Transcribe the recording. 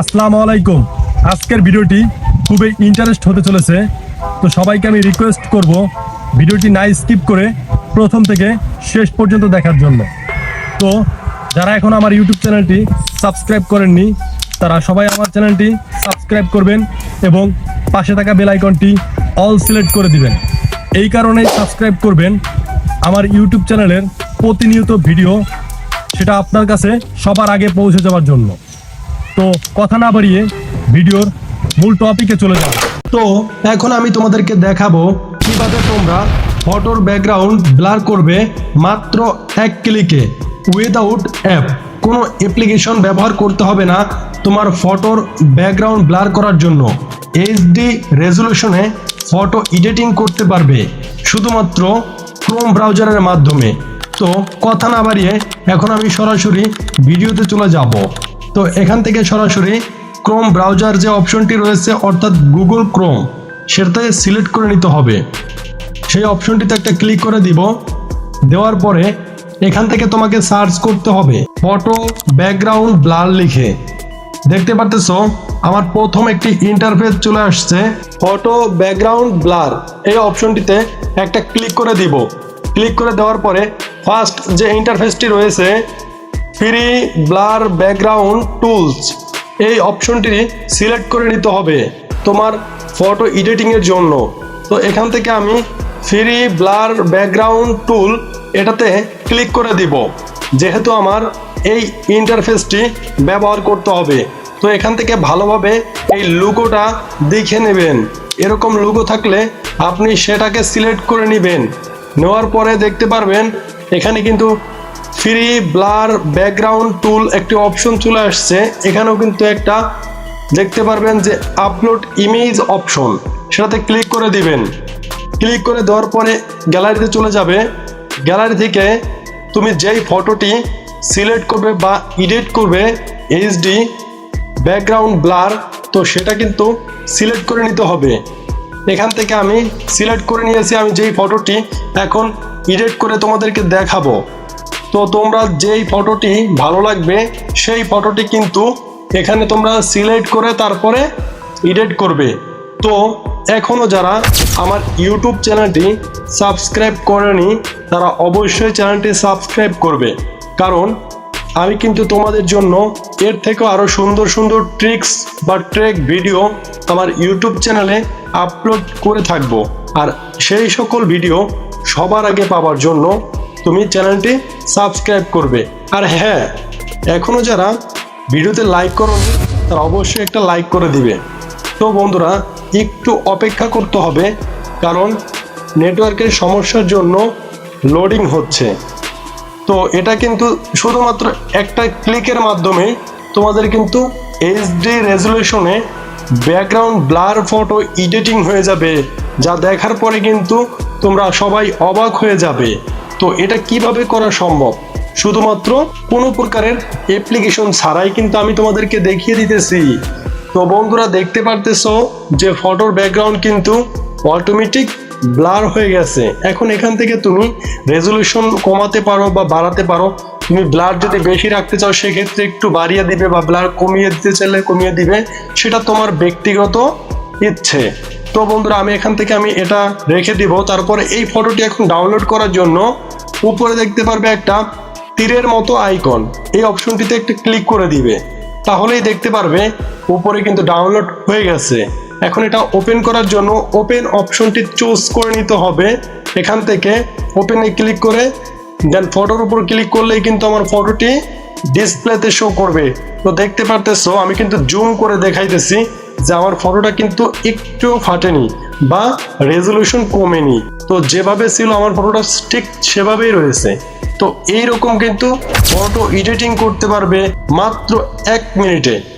আসসালামু আলাইকুম। আজকের ভিডিওটি খুবই ইন্টারেস্ট হতে চলেছে। তো সবাইকে আমি রিকোয়েস্ট করব ভিডিওটি না স্কিপ করে প্রথম থেকে শেষ পর্যন্ত দেখার জন্য। তো যারা এখন আমার ইউটিউব চ্যানেলটি সাবস্ক্রাইব করেননি, তারা সবাই আমার চ্যানেলটি সাবস্ক্রাইব করবেন এবং পাশে থাকা বেল আইকনটি অল সিলেক্ট করে দিবেন। এই কারণেই সাবস্ক্রাইব করবেন আমার ইউটিউব চ্যানেলের প্রতিনিয়ত ভিডিও, সেটা আপনার কাছে সবার আগে পৌঁছে যাওয়ার জন্য। তো কথা না বাড়িয়ে ভিডিওর মূল টপিকে চলে যাব তো এখন আমি তোমাদেরকে দেখাবো কীভাবে তোমরা ফটোর ব্যাকগ্রাউন্ড ব্লার করবে মাত্র এক ক্লিকে উইদাউট অ্যাপ কোনো অ্যাপ্লিকেশন ব্যবহার করতে হবে না তোমার ফটোর ব্যাকগ্রাউন্ড ব্লার করার জন্য। এইচডি রেজলিউশনে ফটো এডিটিং করতে পারবে শুধুমাত্র ক্রোম ব্রাউজারের মাধ্যমে। তো কথা না বাড়িয়ে এখন আমি সরাসরি ভিডিওতে চলে যাব। তো এখান থেকে সরাসরি ক্রোম ব্রাউজার যে অপশনটি রয়েছে, অর্থাৎ গুগল ক্রোম সেটাতে সিলেক্ট করে নিতে হবে। সেই অপশনটিতে একটা ক্লিক করে দিব। দেওয়ার পরে এখান থেকে তোমাকে সার্চ করতে হবে। ফটো ব্যাকগ্রাউন্ড ব্লার লিখে। দেখতে পারতেছ, আমার প্রথম একটি ইন্টারফেস চলে আসছে। ফটো ব্যাকগ্রাউন্ড ব্লার এই অপশনটিতে একটা ক্লিক করে দিব। ক্লিক করে দেওয়ার পরে ফার্স্ট যে ইন্টারফেসটি রয়েছে ফ্রি ব্লার ব্যাকগ্রাউন্ড টুলস এই অপশনটি সিলেক্ট করে নিতে হবে তোমার ফটো এডিটিংয়ের জন্য। তো এখান থেকে আমি ফ্রি ব্লার ব্যাকগ্রাউন্ড টুল এটাতে ক্লিক করে দিব। যেহেতু আমার এই ইন্টারফেসটি ব্যবহার করতে হবে। তো এখান থেকে ভালোভাবে এই লুগোটা দেখে নেবেন। এরকম লুগো থাকলে আপনি সেটাকে সিলেক্ট করে নেবেন। নেওয়ার পরে দেখতে পারবেন, এখানে কিন্তু ফ্রি ব্লার ব্যাকগ্রাউন্ড টুল একটি অপশন চলে আসছে। এখানেও কিন্তু একটা দেখতে পারবেন যে আপলোড ইমেজ অপশন সেটাতে ক্লিক করে দিবেন। ক্লিক করে দেওয়ার পরে গ্যালারিতে চলে যাবে। গ্যালারি থেকে তুমি যেই ফটোটি সিলেক্ট করবে বা এডিট করবে এইচডি ব্যাকগ্রাউন্ড ব্লার তো সেটা কিন্তু সিলেক্ট করে নিতে হবে। এখান থেকে আমি সিলেক্ট করে নিয়েছি, আমি যেই ফটোটি এখন এডিট করে তোমাদেরকে দেখাবো। তো তোমরা যেই ফটোটি ভালো লাগবে, সেই ফটোটি কিন্তু এখানে তোমরা সিলেক্ট করে তারপরে এডিট করবে। তো এখনও যারা আমার ইউটিউব চ্যানেলটি সাবস্ক্রাইব করেনি, তারা অবশ্যই চ্যানেলটি সাবস্ক্রাইব করবে। কারণ আমি কিন্তু তোমাদের জন্য এর থেকেও আরও সুন্দর সুন্দর ট্রিক্স বা ট্রেক ভিডিও আমার ইউটিউব চ্যানেলে আপলোড করে থাকব। আর সেই সকল ভিডিও সবার আগে পাওয়ার জন্য তুমি চ্যানেলটি সাবস্ক্রাইব করবে। আর হ্যাঁ এখনও যারা ভিডিওতে লাইক করোনি, তারা অবশ্যই একটা লাইক করে দিবে। তো বন্ধুরা, একটু অপেক্ষা করতে হবে, কারণ নেটওয়ার্কের সমস্যার জন্য লোডিং হচ্ছে। তো এটা কিন্তু শুধুমাত্র একটা ক্লিকের মাধ্যমে তোমাদের কিন্তু এইচডি রেজলিউশনে ব্যাকগ্রাউন্ড ব্লার ফটো এডিটিং হয়ে যাবে, যা দেখার পরে কিন্তু তোমরা সবাই অবাক হয়ে যাবে। তো এটা কীভাবে করা সম্ভব? শুধুমাত্র কোনো প্রকারের অ্যাপ্লিকেশন ছাড়াই কিন্তু আমি তোমাদেরকে দেখিয়ে দিতেছি। তো বন্ধুরা, দেখতে পারতেছো যে ফটোর ব্যাকগ্রাউন্ড কিন্তু অটোমেটিক ব্লার হয়ে গেছে। এখন এখান থেকে তুমি রেজলিউশন কমাতে পারো বা বাড়াতে পারো। তুমি ব্লার যদি বেশি রাখতে চাও, সেক্ষেত্রে একটু বাড়িয়ে দিবে বা ব্লার কমিয়ে দিতে চাইলে কমিয়ে দিবে। সেটা তোমার ব্যক্তিগত ইচ্ছে। তো বন্ধুরা, আমি এখান থেকে আমি এটা রেখে দিব। তারপরে এই ফটোটি এখন ডাউনলোড করার জন্য উপরে দেখতে পারবে একটা তীরের মতো আইকন। এই অপশনটিতে একটু ক্লিক করে দিবে। তাহলেই দেখতে পারবে উপরে কিন্তু ডাউনলোড হয়ে গেছে। এখন এটা ওপেন করার জন্য ওপেন অপশনটি চুজ করে নিতে হবে। এখান থেকে ওপেনে ক্লিক করে, দেন ফটোর উপর ক্লিক করলেই কিন্তু আমার ফটোটি ডিসপ্লেতে শো করবে। তো দেখতে পারতেছো, আমি কিন্তু জুম করে দেখাইতেছি। যে আমার ফটোটা কিন্তু একটু ফাটেনি বা রেজলিউশন কমেনি। তো যেভাবে ছিল আমার ফটোটা ঠিক সেভাবেই রয়েছে। তো এইরকম কিন্তু ফটো এডিটিং করতে পারবে মাত্র এক মিনিটে।